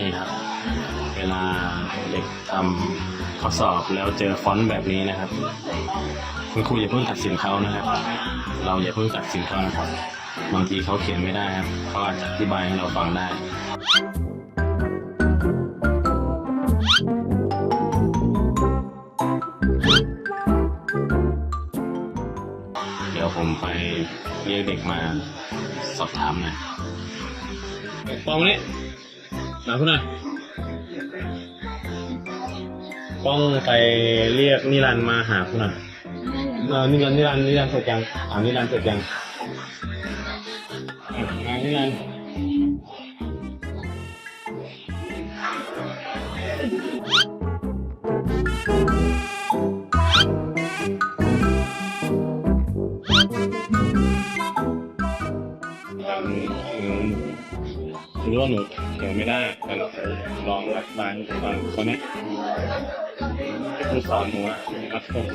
นี่ครับ เวลาเด็กทำข้อสอบแล้วเจอฟอนต์แบบนี้นะครับ คุณครูอย่าเพิ่งตัดสินเขานะครับ เราอย่าเพิ่งตัดสินเขานะครับ บางทีเขาเขียนไม่ได้ครับเขาอาจจะอธิบายให้เราฟังได้เดี๋ยวผมไปเรียกเด็กมาสอบถามหน่อยปองนี่ มาคุณหน่อยป้องไปเรียกนิรันดร์มาหาคุณหน่อยเออนิรันดร์นิรันดร์นิรันดร์เสร็จยังถามนิรันดร์เสร็จยังอ่านิรันดร์อืม หนูว่าหนูเขียไม่ได้แต่เราลองรักบางบางคนนี้ครูสอนหนูอะรักผม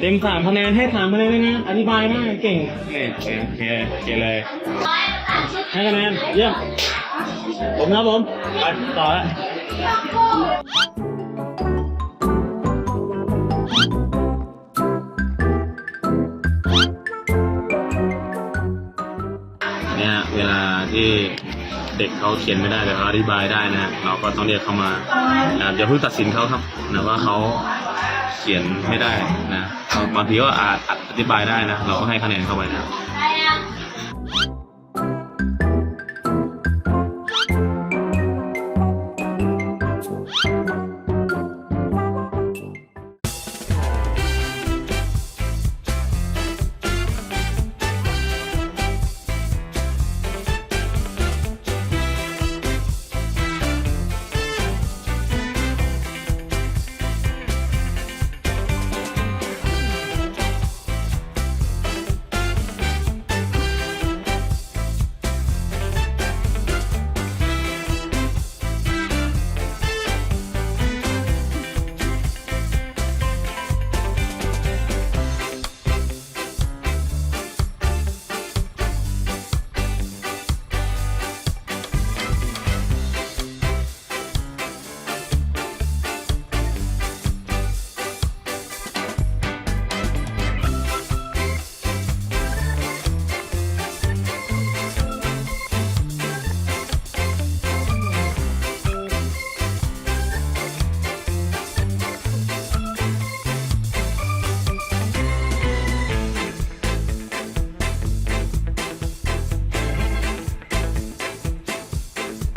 เต็มสามคะแนนให้สามคะแนนเลยนะ อธิบายมากเก่งเคโอเคโอเคโอเคเลยให้คะแนนเยี่ยมผมครับผม ไปต่อละ ที่เด็กเขาเขียนไม่ได้แต่เขาอธิบายได้นะเราก็ต้องเรียกเขามานะครับอย่าเพิ่งตัดสินเขาครับนะว่าเขาเขียนไม่ได้นะบางทีก็อาจอธิบายได้นะ เราก็ให้คะแนนเข้าไปนะ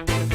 Bye.